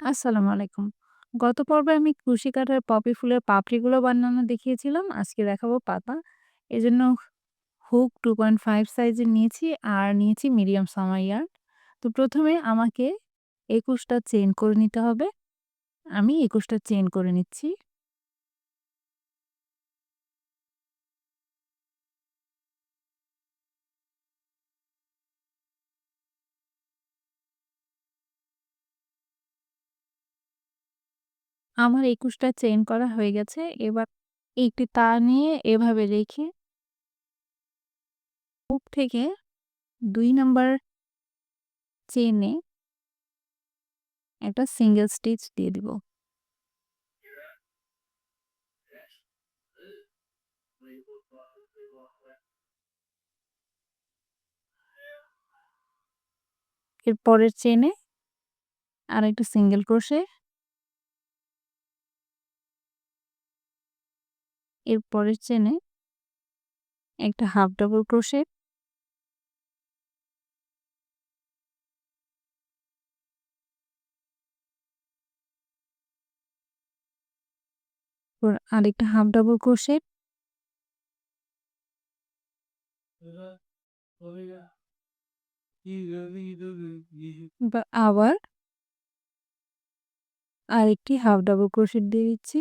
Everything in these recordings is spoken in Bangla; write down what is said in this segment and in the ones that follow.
আসসালামু আলাইকুম। গত পর্বে আমি কুশি কাঠের পপি ফুলের পাপড়িগুলো বানানো দেখিয়েছিলাম। আজকে দেখাবো পাতা। এজন্য হুক 2.5 সাইজের নিয়েছি আর নিয়েছি মিডিয়াম সামাইয়ার। তো প্রথমে আমাকে ২১ টা চেইন করে নিতে হবে। আমি ২১ টা চেইন করে নিচ্ছি। আমার একুশটা চেন করা হয়ে গেছে। এবার একটি তার নিয়ে এভাবে রেখে হুক থেকে দুই নাম্বার চেনে একটা সিঙ্গেল স্টিচ দিয়ে দিব। এর পরের আর আরেকটা সিঙ্গেল ক্রোশে এর পরের চেইনে একটা হাফ ডাবল ক্রোশে আরেকটা হাফ ডাবল ক্রোশে বা আবার আরেকটি হাফ ডাবল ক্রোশেট দিয়ে দিচ্ছি।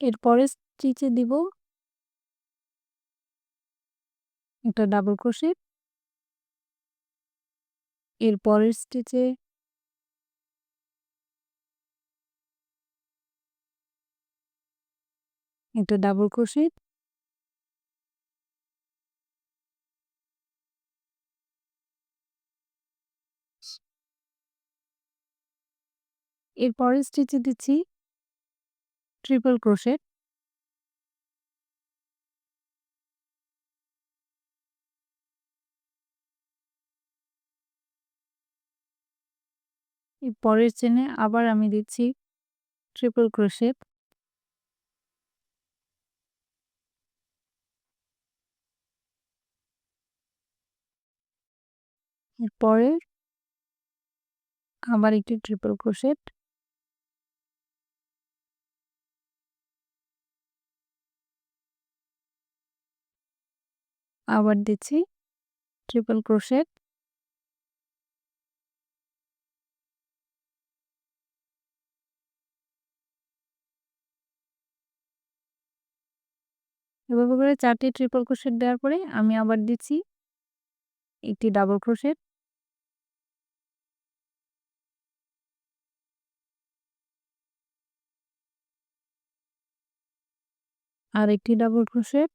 এরপরে স্টিচে দিব একটা ডাবল ক্রোশেট। এর পরের স্টিচে একটা ডাবল ক্রোশেট। এর পরের স্টিচে দিচ্ছি ট্রিপল ক্রোশেট পরের চেনে আবার আমি দিচ্ছি ট্রিপল ক্রোশেট এরপরে আবার একটি ট্রিপল ক্রোশেট আবার দিচ্ছি ট্রিপল ক্রোশেট এভাবে করে চারটি ট্রিপল ক্রোশেট দেওয়ার পরে আমি আবার দিচ্ছি একটি ডাবল ক্রোশেট আর একটি ডাবল ক্রোশেট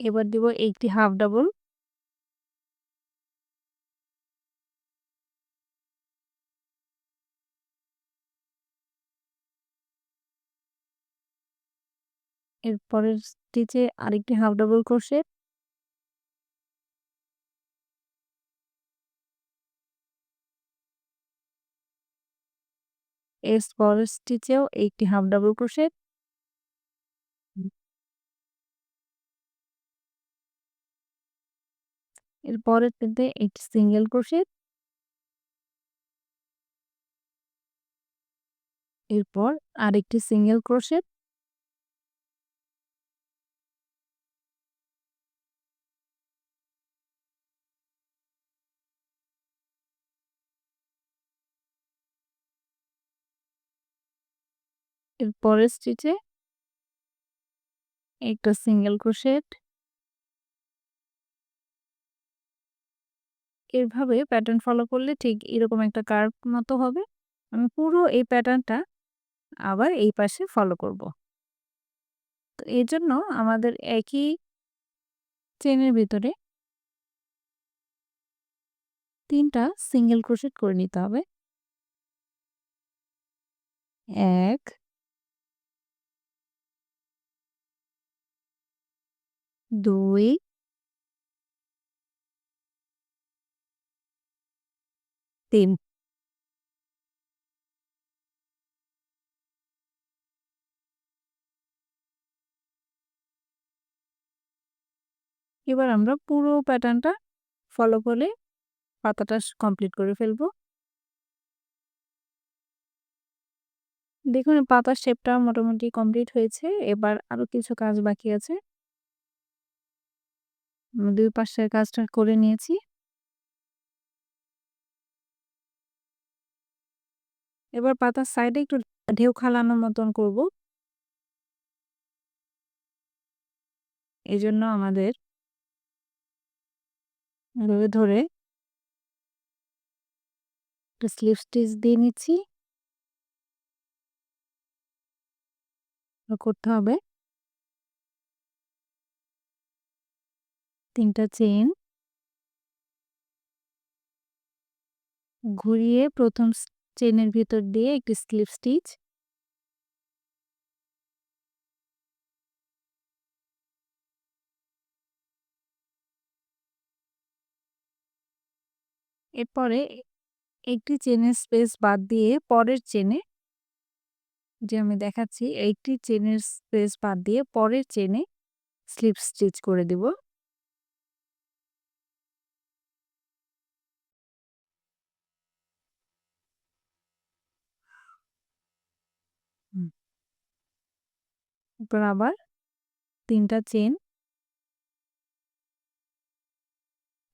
এবার দিব একটি হাফ ডাবল এরপরের স্টিচে আরেকটি হাফ ডাবল ক্রোশেট এর পরের স্টিচেও একটি হাফ ডাবল ক্রোশেট এর পরেরটাতে একটি সিঙ্গেল ক্রোশেট এরপর আরেকটি সিঙ্গেল ক্রোশেট এর পরের স্টিচে একটা সিঙ্গেল ক্রোশেট এভাবে প্যাটার্ন ফলো করলে ঠিক এরকম একটা কার্ভ মতো হবে। আমি পুরো এই প্যাটার্নটা আবার এই পাশে ফলো করব। তো এই জন্য আমাদের একই চেনের ভিতরে তিনটা সিঙ্গেল ক্রোশেট করে নিতে হবে। এক, দুই tìm এবার আমরা পুরো প্যাটার্নটা ফলো করে পাতাটা কমপ্লিট করে ফেলব। দেখুন, পাতার শেপটা মোটামুটি কমপ্লিট হয়েছে। এবার আরও কিছু কাজ বাকি আছে। দুই পাশের কাজটা করে নিয়েছি। এবার পাতার সাইডে একটু ঢেউ খালানোর মতন করব। জন্য আমাদের এভাবে ধরে স্লিপ স্টিচ দিয়ে নিচ্ছি। করতে হবে। তিনটা চেন ঘুরিয়ে প্রথম চেনের ভিতর দিয়ে একটি স্লিপ স্টিচ। এরপরে একটি চেনের স্পেস বাদ দিয়ে পরের চেনে যে আমি দেখাচ্ছি, একটি চেনের স্পেস বাদ দিয়ে পরের চেনে স্লিপ স্টিচ করে দিব। এরপর আবার তিনটা চেন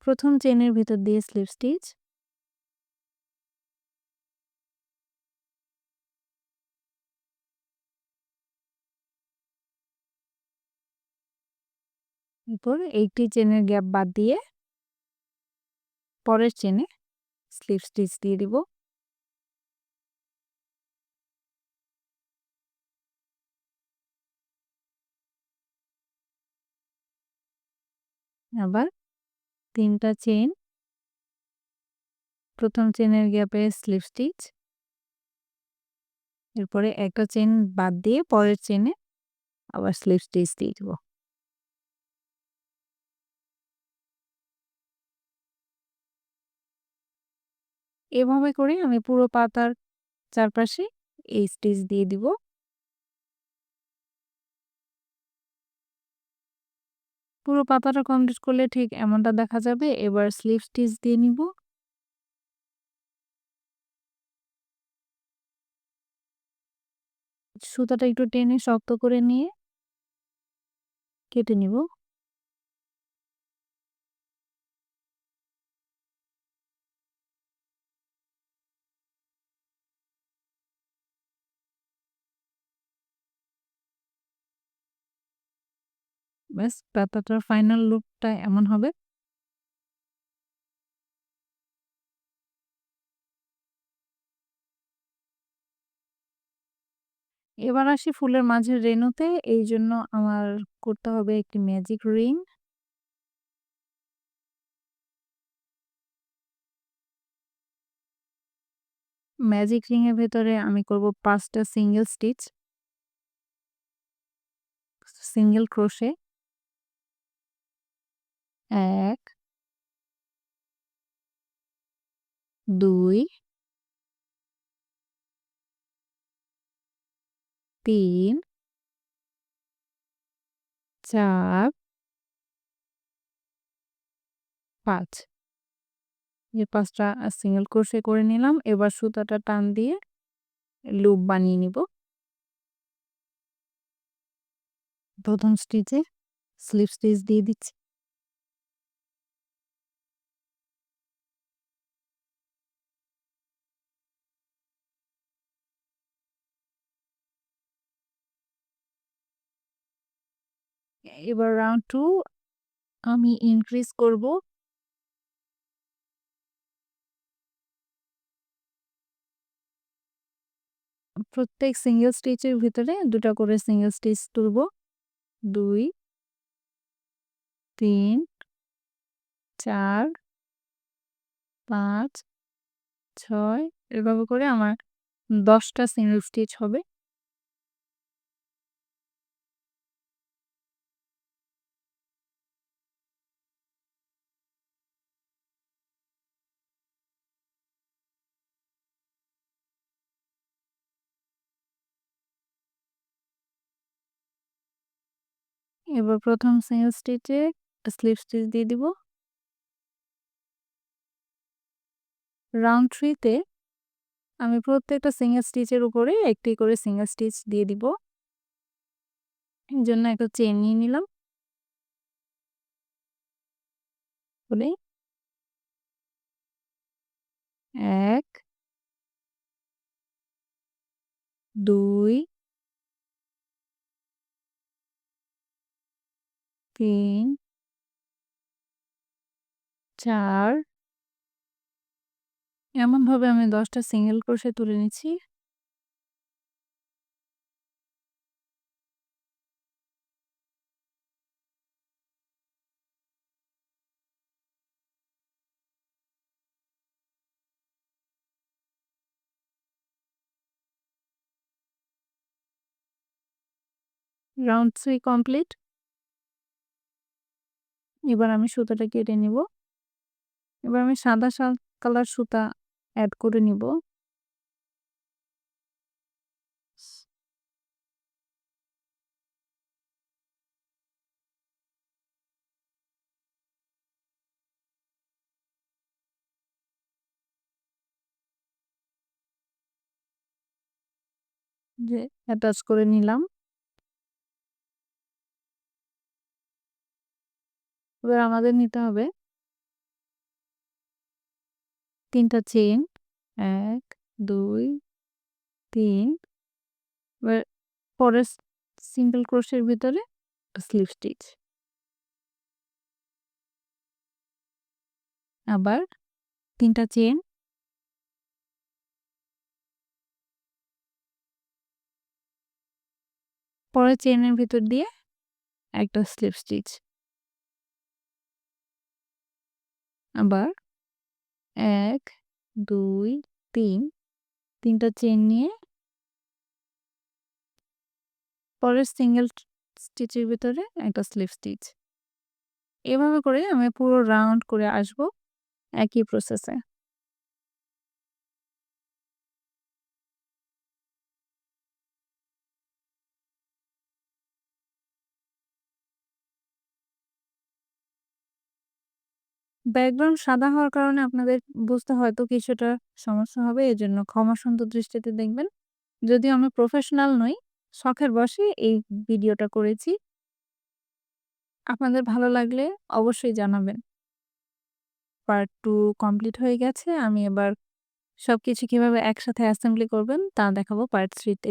প্রথম চেনের ভিতর দিয়ে স্লিপ স্টিচ এরপর এইটি চেনের গ্যাপ বাদ দিয়ে পরের চেনে স্লিপ স্টিচ দিয়ে দিব। আবার তিনটা চেন প্রথম চেনের গ্যাপে স্লিপ স্টিচ এরপরে একটা চেন বাদ দিয়ে পরের চেনে আবার স্লিপ স্টিচ দিয়ে দিব। এভাবে করে আমি পুরো পাতার চারপাশে এই স্টিচ দিয়ে দিব। পুরো পাতাটা কমপ্লিট করলে ঠিক এমনটা দেখা যাবে। এবার স্লিভ স্টিচ দিয়ে নিব। সুতাটা একটু টেনে শক্ত করে নিয়ে কেটে নিব। ব্যাস পাতাটার ফাইনাল লুকটা এমন হবে। এবার আসি ফুলের মাঝের রেণুতে, এই জন্য আমার করতে হবে একটি ম্যাজিক রিং ম্যাজিক রিং এর ভেতরে আমি করব পাঁচটা সিঙ্গেল স্টিচ সিঙ্গেল ক্রোশে এক, দুই, তিন, চার, পাঁচ। এই পাঁচটা সিঙ্গেল ক্রোশে করে নিলাম, এবার সুতাটা টান দিয়ে লুপ বানিয়ে নিব। প্রথম স্টিচে স্লিপ স্টিচ দিয়ে দিচ্ছি। এবার রাউন্ড টু আমি ইনক্রিজ করব। প্রত্যেক সিঙ্গেল স্টিচের ভিতরে দুটা করে সিঙ্গেল স্টিচ তুলব। দুই, তিন, চার, পাঁচ, ছয়, এভাবে করে আমার দশটা সিঙ্গেল স্টিচ হবে। এবার প্রথম সিঙ্গেল স্টিচে স্লিপ স্টিচ দিয়ে দিব। রাউন্ড থ্রিতে আমি প্রত্যেকটা সিঙ্গেল স্টিচের উপরে একটি করে সিঙ্গেল স্টিচ দিয়ে দিব। জন্য একটা চেন নিয়ে নিলাম। ১ ২ ৩ ৪ এমনভাবে আমি ১০ টা সিঙ্গেল ক্রোশে তুলে নিচ্ছি। Round 3 complete. এবার আমি সুতাটা কেটে নিব। এবার আমি সাদা কালার সুতা অ্যাড করে নিব। যে অ্যাটাচ করে নিলাম। এবার আমাদের নিতে হবে ৩ টা চেইন ১, ২, ৩ এবার পরের সিঙ্গেল ক্রোশের ভিতরে স্লিপ স্টিচ। আবার ৩ টা চেইন পরের চেইনের ভিতর দিয়ে একটা স্লিপ স্টিচ। আবার এক, দুই, তিন তিনটা চেন নিয়ে পরের সিঙ্গেল স্টিচের ভিতরে একটা স্লিপ স্টিচ। এভাবে করে আমি পুরো রাউন্ড করে আসব একই প্রসেসে। ব্যাকগ্রাউন্ড সাদা হওয়ার কারণে আপনাদের বুঝতে হয়তো কিছুটা সমস্যা হবে। এজন্য ক্ষমাসুন্দর দৃষ্টিতে দেখবেন। যদিও আমি প্রফেশনাল নই, শখের বশে এই ভিডিওটা করেছি। আপনাদের ভালো লাগলে অবশ্যই জানাবেন। পার্ট টু কমপ্লিট হয়ে গেছে। আমি এবার সব কিছু কীভাবে একসাথে অ্যাসেম্বলি করবেন তা দেখাবো পার্ট 3 তে।